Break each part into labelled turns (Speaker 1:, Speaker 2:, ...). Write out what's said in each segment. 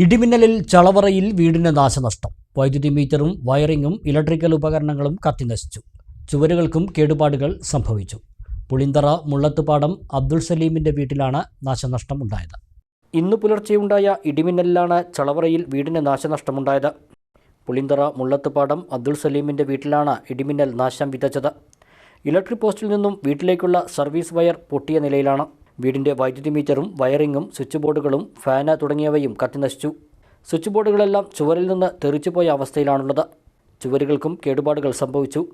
Speaker 1: ഇടിമിന്നലിൽ ചളവറയിൽ വീടിന് നാശനഷ്ടം. വൈദ്യുതി മീറ്ററും വയറിങ്ങും ഇലക്ട്രിക്കൽ ഉപകരണങ്ങളും കത്തിനശിച്ചു ചുവരുകൾക്കും കേടുപാടുകൾ സംഭവിച്ചു. പുളിന്തറ മുള്ളത്തുപാടം അബ്ദുൾ സലീമിന്റെ വീട്ടിലാണ് നാശനഷ്ടം ഉണ്ടായത്. ഇന്ന് പുലർച്ചെയുണ്ടായ ഇടിമിന്നലിലാണ് ചളവറയിൽ വീടിന് നാശനഷ്ടമുണ്ടായത്. പുളിന്തറ മുള്ളത്തുപാടം അബ്ദുൾ സലീമിന്റെ വീട്ടിലാണ് ഇടിമിന്നൽ നാശം വിതച്ചത്. ഇലക്ട്രിക് പോസ്റ്റിൽ നിന്നും വീട്ടിലേക്കുള്ള സർവീസ് വയർ പൊട്ടിയ നിലയിലാണ്. വീടിന്റെ വൈദ്യുതി മീറ്ററും വയറിങ്ങും സ്വിച്ച് ബോർഡുകളും ഫാന് തുടങ്ങിയവയും കത്തിനശിച്ചു സ്വിച്ച് ബോർഡുകളെല്ലാം ചുവരിൽ നിന്ന് തെറിച്ചുപോയ അവസ്ഥയിലാണുള്ളത്. ചുവരുകൾക്കും കേടുപാടുകൾ സംഭവിച്ചു.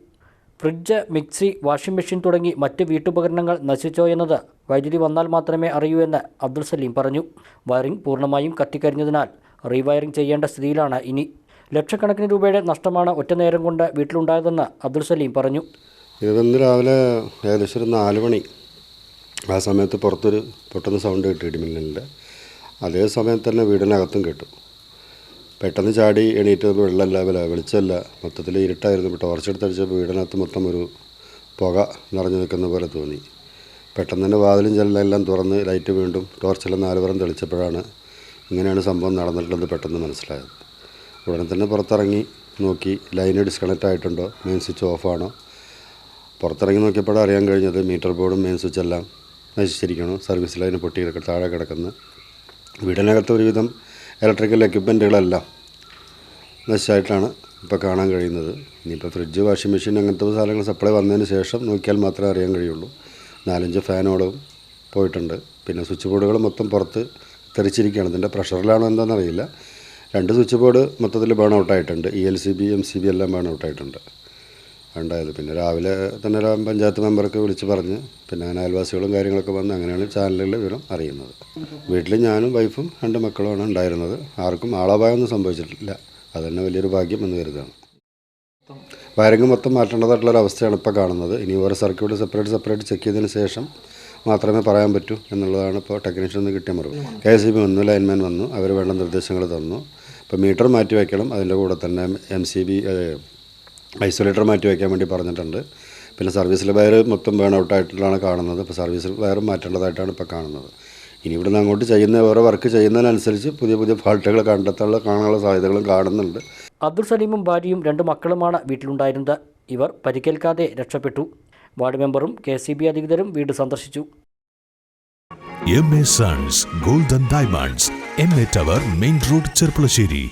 Speaker 1: ഫ്രിഡ്ജ് മിക്സി വാഷിംഗ് മെഷീൻ തുടങ്ങി മറ്റ് വീട്ടുപകരണങ്ങൾ നശിച്ചോ എന്നത് വൈദ്യുതി വന്നാൽ മാത്രമേ അറിയൂ എന്ന് അബ്ദുൾ സലീം പറഞ്ഞു. വയറിംഗ് പൂർണമായും കത്തിക്കരിഞ്ഞതിനാൽ റീവയറിംഗ് ചെയ്യേണ്ട സ്ഥിതിയിലാണ് ഇനി. ലക്ഷക്കണക്കിന് രൂപയുടെ നഷ്ടമാണ് ഒറ്റ നേരം കൊണ്ട് വീട്ടിലുണ്ടായതെന്ന് അബ്ദുൾ സലീം പറഞ്ഞു.
Speaker 2: ഇന്ന് രാവിലെ ഏകദേശം ഒരു നാല് മണി ആ സമയത്ത് പുറത്തൊരു പെട്ടെന്ന് സൗണ്ട് കേട്ടു ഇടിമിന്നലിന്റെ. അതേ സമയത്ത് തന്നെ വീടിനകത്തും കേട്ടു. പെട്ടെന്ന് ചാടി എണീറ്റ് വെള്ളമല്ല വില വെളിച്ചമല്ല. മൊത്തത്തിൽ ഇരുട്ടായിരുന്നു. ടോർച്ച് എടുത്തടിച്ചപ്പോൾ വീടിനകത്ത് മൊത്തം ഒരു പുക നിറഞ്ഞു നിൽക്കുന്ന പോലെ തോന്നി. പെട്ടെന്ന് തന്നെ വാതിലും ജനലെല്ലാം തുറന്ന് ലൈറ്റ് വീണ്ടും ടോർച്ചെല്ലാം നാലുപുറം തെളിച്ചപ്പോഴാണ് ഇങ്ങനെയാണ് സംഭവം നടന്നിട്ടുള്ളത് പെട്ടെന്ന് മനസ്സിലായത്. ഉടനെ തന്നെ പുറത്തിറങ്ങി നോക്കി ലൈന് ഡിസ്കണക്റ്റ് ആയിട്ടുണ്ടോ? മെയിൻ സ്വിച്ച് ഓഫാണോ പുറത്തിറങ്ങി നോക്കിയപ്പോഴാണ് അറിയാൻ കഴിഞ്ഞത് മീറ്റർ ബോർഡും മെയിൻ സ്വിച്ച് എല്ലാം നശിച്ചിരിക്കണം സർവീസ് ലൈന് പൊട്ടി താഴെ കിടക്കുന്ന. വീടിനകത്ത് ഒരുവിധം ഇലക്ട്രിക്കൽ എക്യുപ്മെന്റുകളെല്ലാം നശിച്ചായിട്ടാണ് ഇപ്പോൾ കാണാൻ കഴിയുന്നത്. ഇനിയിപ്പോൾ ഫ്രിഡ്ജ് വാഷിംഗ് മെഷീൻ അങ്ങനത്തെ സാധനങ്ങൾ സപ്ലൈ വന്നതിന് ശേഷം നോക്കിയാൽ മാത്രമേ അറിയാൻ കഴിയുള്ളൂ. നാലഞ്ച് ഫാനുകളും പോയിട്ടുണ്ട്. പിന്നെ സ്വിച്ച് ബോർഡുകൾ മൊത്തം പുറത്ത് തെറിച്ചിരിക്കുകയാണ്. ഇതിന്റെ പ്രഷറിലാണോ എന്താണെന്നറിയില്ല രണ്ട് സ്വിച്ച് ബോർഡ് മൊത്തത്തിൽ burn ഔട്ടായിട്ടുണ്ട് E L C B M C B എല്ലാം ബേൺ ഔട്ടായിട്ടുണ്ട് ഉണ്ടായത്. പിന്നെ രാവിലെ തന്നെ പഞ്ചായത്ത് മെമ്പർക്ക് വിളിച്ച് പറഞ്ഞ് പിന്നെ അങ്ങനെ അയൽവാസികളും കാര്യങ്ങളൊക്കെ വന്ന് അങ്ങനെയാണ് ചാനലുകളിൽ വിവരം അറിയുന്നത്. വീട്ടിൽ ഞാനും വൈഫും രണ്ട് മക്കളുമാണ് ഉണ്ടായിരുന്നത്. ആർക്കും ആളപായമൊന്നും സംഭവിച്ചിട്ടില്ല. അത് തന്നെ വലിയൊരു ഭാഗ്യം എന്ന് കരുതാണ് വയറിങ് മൊത്തം മാറ്റേണ്ടതായിട്ടുള്ള ഒരു അവസ്ഥയാണ് ഇപ്പോൾ കാണുന്നത്. ഇനി ഓരോ സർക്യൂട്ട് സെപ്പറേറ്റ് സെപ്പറേറ്റ് ചെക്ക് ചെയ്തതിന് ശേഷം മാത്രമേ പറയാൻ പറ്റൂ എന്നുള്ളതാണ് ഇപ്പോൾ ടെക്നീഷ്യൻ നിന്ന് കിട്ടിയ മറുപടി. കെ എസ് ബി വന്നു ലൈൻമാൻ വന്നു അവർ വേണ്ട നിർദ്ദേശങ്ങൾ തന്നു. ഇപ്പോൾ മീറ്റർ മാറ്റി വയ്ക്കണം. അതിന്റെ കൂടെ തന്നെ എം സി ബി ഐസൊലേറ്റർ മാറ്റി വയ്ക്കാൻ വേണ്ടി പറഞ്ഞിട്ടുണ്ട്. പിന്നെ സർവീസിലെ വയർ മൊത്തം ബേൺ ഔട്ടായിട്ടാണ് കാണുന്നത്. ഇപ്പോൾ സർവീസിൽ വയറും മാറ്റേണ്ടതായിട്ടാണ് ഇപ്പോൾ കാണുന്നത്. ഇനി ഇവിടുന്ന് അങ്ങോട്ട് ചെയ്യുന്ന ഓരോ വർക്ക് ചെയ്യുന്നതിനനുസരിച്ച് പുതിയ പുതിയ ഫാൾട്ടുകൾ കണ്ടെത്താനുള്ള കാണാനുള്ള സാധ്യതകളും കാണുന്നുണ്ട്.
Speaker 1: അബ്ദുൾ സലീമും ഭാര്യയും രണ്ട് മക്കളുമാണ് വീട്ടിലുണ്ടായിരുന്നത്. ഇവർ പരിക്കേൽക്കാതെ രക്ഷപ്പെട്ടു. വാർഡ് മെമ്പറും കെ സി ബി അധികൃതരും വീട് സന്ദർശിച്ചു.
Speaker 3: M A sons golden diamonds M A tower main road Cherpulassery.